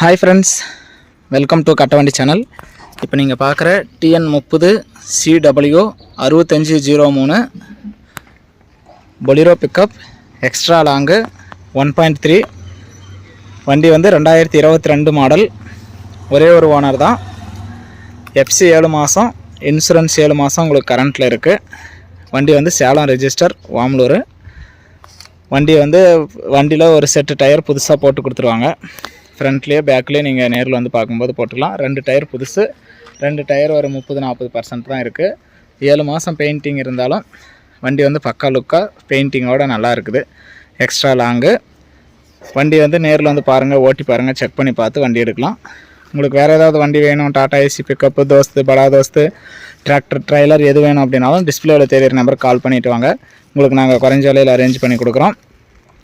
Hi friends welcome to Kattavandi channel இப்போ நீங்கள் பார்க்குற டிஎன் முப்பது சிடபிள்யூ அறுபத்தஞ்சி ஜீரோ மூணு Bolero pickup extra long one point three வண்டி வந்து ரெண்டாயிரத்தி இருபத்தி ரெண்டு மாடல் ஒரே ஒரு ஓனர் தான். எஃப்சி ஏழு மாதம் இன்சூரன்ஸ் ஏழு மாதம் உங்களுக்கு கரண்ட்டில் இருக்குது வண்டி வந்து சேலம் ரெஜிஸ்டர் வாமலூர். வண்டி வந்து வண்டியில் ஒரு செட்டு டயர் புதுசாக போட்டு கொடுத்துருவாங்க. ஃப்ரண்ட்லேயே பேக்லேயே நீங்கள் நேரில் வந்து பார்க்கும்போது போட்டுக்கலாம் ரெண்டு டயர் புதுசு. ரெண்டு டயர் ஒரு முப்பது நாற்பது பர்சன்ட் தான் இருக்குது ஏழு மாதம் பெயிண்டிங் இருந்தாலும் வண்டி வந்து பக்கா லுக்காக பெயிண்டிங்கோட நல்லா இருக்குது. எக்ஸ்ட்ரா லாங்கு வண்டி வந்து நேரில் வந்து பாருங்கள் ஓட்டி பாருங்கள் செக் பண்ணி பார்த்து வண்டி எடுக்கலாம். உங்களுக்கு வேறு ஏதாவது வண்டி வேணும் டாடா ஏசி பிக்கப்பு தோஸ்து படா தோஸ்து டிராக்டர் ட்ரைலர் எது வேணும் அப்படின்னாலும் டிஸ்பிளேவில் தெரியிற நம்பருக்கு கால் பண்ணிவிட்டு வாங்க. உங்களுக்கு நாங்கள் குறைஞ்ச விலையில் அரேஞ்ச் பண்ணி கொடுக்குறோம்.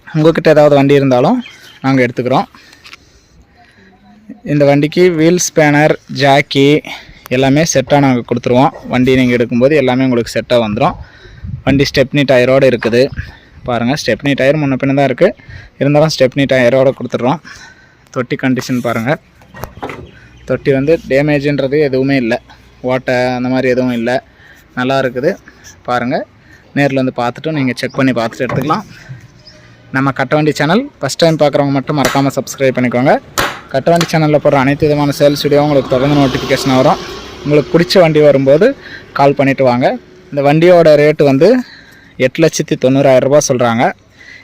உங்கள்கிட்ட ஏதாவது வண்டி இருந்தாலும் நாங்கள் எடுத்துக்கிறோம். இந்த வண்டிக்கு வீல் ஸ்பேனர் ஜாக்கி எல்லாமே செட்டாக நாங்கள் கொடுத்துருவோம். வண்டி நீங்கள் எடுக்கும்போது எல்லாமே உங்களுக்கு செட்டாக வந்துடும் வண்டி ஸ்டெப்னி டயரோடு இருக்குது. பாருங்கள் ஸ்டெப்னி டயர் முன்ன பின்ன தான் இருக்குது இருந்தாலும் ஸ்டெப்னி டயரோடு கொடுத்துட்றோம். தொட்டி கண்டிஷன் பாருங்கள் தொட்டி வந்து டேமேஜுன்றது எதுவுமே இல்லை. ஓட்டை அந்த மாதிரி எதுவும் இல்லை. நல்லா இருக்குது. பாருங்கள் நேரில் வந்து பார்த்துட்டும் நீங்கள் செக் பண்ணி பார்த்துட்டு எடுத்துக்கலாம். நம்ம கட்ட வண்டி சேனல் ஃபஸ்ட் டைம் பார்க்குறவங்க மட்டும் மறக்காமல் சப்ஸ்கிரைப் பண்ணிக்கோங்க. கட்டவண்டி சேனலில் போடுற அனைத்து விதமான சேல்ஸ் வீடியோ உங்களுக்கு தொடர்ந்து நோட்டிஃபிகேஷன் வரும். உங்களுக்கு பிடிச்ச வண்டி வரும்போது கால் பண்ணிவிட்டு வாங்க. இந்த வண்டியோட ரேட்டு வந்து எட்டு லட்சத்தி தொண்ணூறாயிரரூபா சொல்கிறாங்க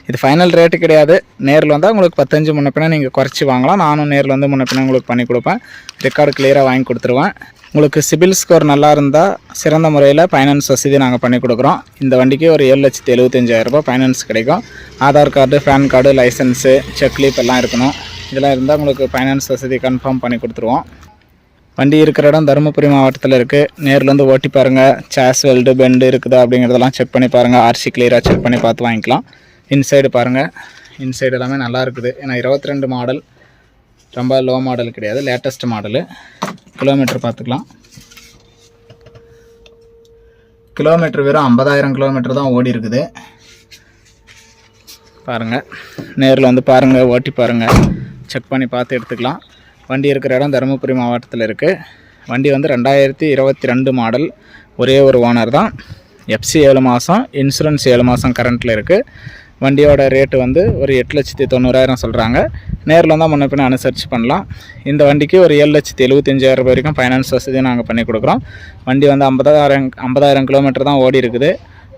இது ஃபைனல் ரேட்டு கிடையாது. நேரில் வந்தால் உங்களுக்கு பத்தஞ்சு முன்னப்பினா நீங்கள் குறைச்சி வாங்கலாம். நானும் நேரில் வந்து முன்னப்பினா உங்களுக்கு பண்ணி கொடுப்பேன். ரெக்கார்டு கிளியராக வாங்கி கொடுத்துருவேன். உங்களுக்கு சிபில் ஸ்கோர் நல்லா இருந்தால் சிறந்த முறையில் ஃபைனான்ஸ் வசதி நாங்கள் பண்ணி கொடுக்குறோம். இந்த வண்டிக்கு ஒரு ஏழு லட்சத்தி எழுபத்தஞ்சாயிரரூபா ஃபைனான்ஸ் கிடைக்கும். Aadhaar card PAN card licence cheque leaf எல்லாம் இருக்கணும். இதெல்லாம் இருந்தால் உங்களுக்கு ஃபைனான்ஸ் வசதி கன்ஃபார்ம் பண்ணி கொடுத்துருவோம். வண்டி இருக்கிற இடம் தருமபுரி மாவட்டத்தில் இருக்குது நேரில் வந்து ஓட்டி பாருங்கள் சேஸ் வெல்டு பெண்டு இருக்குதா அப்படிங்கிறதெல்லாம் செக் பண்ணி பாருங்கள் ஆர்சி கிளியராக செக் பண்ணி பார்த்து வாங்கிக்கலாம். இன்சைடு பாருங்கள் இன்சைடு எல்லாமே நல்லா இருக்குது. ஏன்னா இருபத்தி ரெண்டு மாடல் ரொம்ப லோ மாடல் கிடையாது. லேட்டஸ்ட் மாடலு கிலோமீட்டர் பார்த்துக்கலாம். கிலோமீட்டர் வெறும் ஐம்பதாயிரம் கிலோமீட்டர் தான் ஓடி இருக்குது. பாருங்கள் நேரில் வந்து பாருங்கள் ஓட்டி பாருங்கள் செக் பண்ணி பார்த்து எடுத்துக்கலாம். வண்டி இருக்கிற இடம் தருமபுரி மாவட்டத்தில் இருக்குது வண்டி வந்து ரெண்டாயிரத்தி இருபத்தி ரெண்டு மாடல் ஒரே ஒரு ஓனர் தான். எஃப்சி ஏழு மாதம் இன்சூரன்ஸ் ஏழு மாதம் கரண்ட்டில் இருக்குது வண்டியோட ரேட்டு வந்து ஒரு எட்டு லட்சத்தி தொண்ணூறாயிரம் சொல்கிறாங்க நேரில் வந்தால் முன்ன பின்ன அனுசரித்து பண்ணலாம். இந்த வண்டிக்கு ஒரு ஏழு லட்சத்தி எழுபத்தஞ்சாயிரம் ரூபாய் வரைக்கும் ஃபைனான்ஸ் வசதியும் நாங்கள் பண்ணி கொடுக்குறோம். வண்டி வந்து ஐம்பதாயிரம் ஐம்பதாயிரம் கிலோமீட்டர் தான் ஓடி இருக்குது.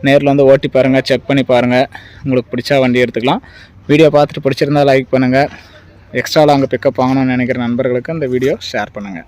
நேரில் வந்து ஓட்டி பாருங்கள் செக் பண்ணி பாருங்கள் உங்களுக்கு பிடிச்சா வண்டி எடுத்துக்கலாம். வீடியோ பார்த்துட்டு பிடிச்சிருந்தா லைக் பண்ணுங்கள் எக்ஸ்ட்ரா லாங் பிக்கப் வாங்கணும்னு நினைக்கிற நண்பர்களுக்கு இந்த வீடியோ ஷேர் பண்ணுங்கள்